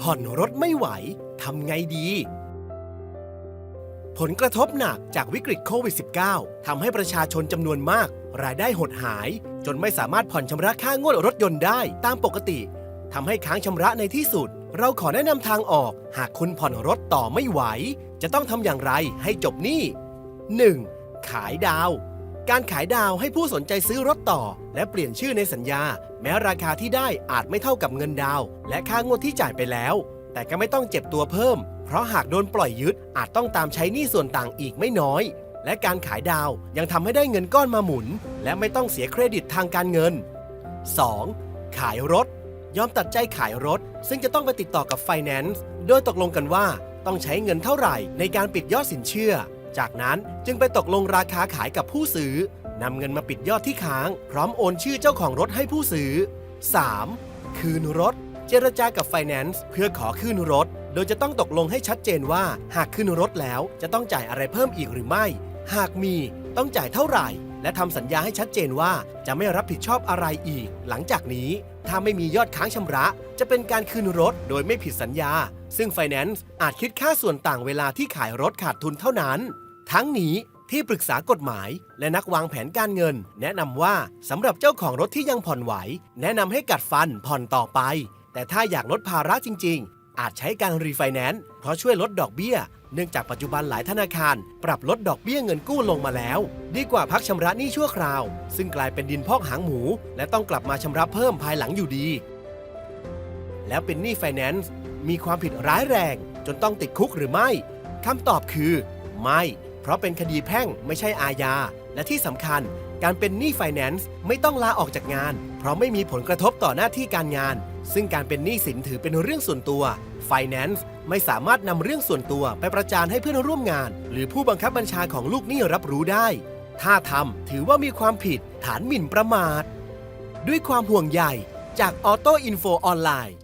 ผ่อนรถไม่ไหว ทำไงดี ผลกระทบหนักจากวิกฤตโควิด -19 ทำให้ประชาชนจำนวนมาก รายได้หดหาย จนไม่สามารถผ่อนชำระค่างวดรถยนต์ได้ตามปกติทำให้ค้างชำระในที่สุด เราขอแนะนำทางออก หากคุณผ่อนรถต่อไม่ไหว จะต้องทำอย่างไรให้จบหนี้ 1. ขายดาว การขายดาวให้ผู้สนใจซื้อรถต่อ และเปลี่ยนชื่อในสัญญา แม้ราคาที่ได้อาจไม่เท่ากับเงินดาว และค่างวดที่จ่ายไปแล้ว แต่ก็ไม่ต้องเจ็บตัวเพิ่ม เพราะหากโดนปล่อยยึดอาจต้องตามใช้หนี้ส่วนต่างอีกไม่น้อย และการขายดาวยังทำให้ได้เงินก้อนมาหมุน และไม่ต้องเสียเครดิตทางการเงิน 2. ขายรถ ยอมตัดใจขายรถ ซึ่งจะต้องไปติดต่อกับไฟแนนซ์โดยตกลงกันว่า ต้องใช้เงินเท่าไหร่ในการปิดยอดสินเชื่อ จากนั้นจึงไปตกลงราคาขายกับผู้ซื้อนำเงินมาปิดยอดที่ค้าง พร้อมโอนชื่อเจ้าของรถให้ผู้ซื้อ 3. คืนรถ เจรจากับไฟแนนซ์เพื่อขอคืนรถ โดยจะต้องตกลงให้ชัดเจนว่า หากคืนรถแล้วจะต้องจ่ายอะไรเพิ่มอีกหรือไม่ หากมีต้องจ่ายเท่าไหร่ และทำสัญญาให้ชัดเจนว่าจะไม่รับผิดชอบอะไรอีก หลังจากนี้ถ้าไม่มียอดค้างชำระ จะเป็นการคืนรถโดยไม่ผิดสัญญา ซึ่งไฟแนนซ์อาจคิดค่าส่วนต่างเวลาที่ขายรถขาดทุนเท่านั้น ทั้งนี้ที่ปรึกษากฎหมายและนักวางแผนการเงิน แนะนำว่าสำหรับเจ้าของรถที่ยังผ่อนไหว แนะนำให้กัดฟันผ่อนต่อไป แต่ถ้าอยากลดภาระจริง ๆ อาจใช้การรีไฟแนนซ์เพราะช่วยลดดอกเบี้ย เนื่องจากปัจจุบันหลายธนาคาร ปรับลดดอกเบี้ยเงินกู้ลงมาแล้ว ดีกว่าพักชำระหนี้ชั่วคราว ซึ่งกลายเป็นดินพอกหางหมู และต้องกลับมาชำระเพิ่มภายหลังอยู่ดี แล้วเป็นหนี้ไฟแนนซ์มีความผิดร้ายแรง จนต้องติดคุกหรือไม่คำตอบคือ ไม่เพราะเป็นคดีแพ่งไม่ใช่อาญา และที่สำคัญ การเป็นหนี้ไฟแนนซ์ไม่ต้องลาออกจากงาน เพราะไม่มีผลกระทบต่อหน้าที่การงาน ซึ่งการเป็นหนี้สินถือเป็นเรื่องส่วนตัวไฟแนนซ์ไม่สามารถนำเรื่องส่วนตัวไปประจานให้เพื่อนร่วมงาน หรือผู้บังคับบัญชาของลูกหนี้รับรู้ได้ ถ้าทำถือว่ามีความผิดฐานหมิ่นประมาท ด้วยความห่วงใยจากออโต้อินโฟออนไลน์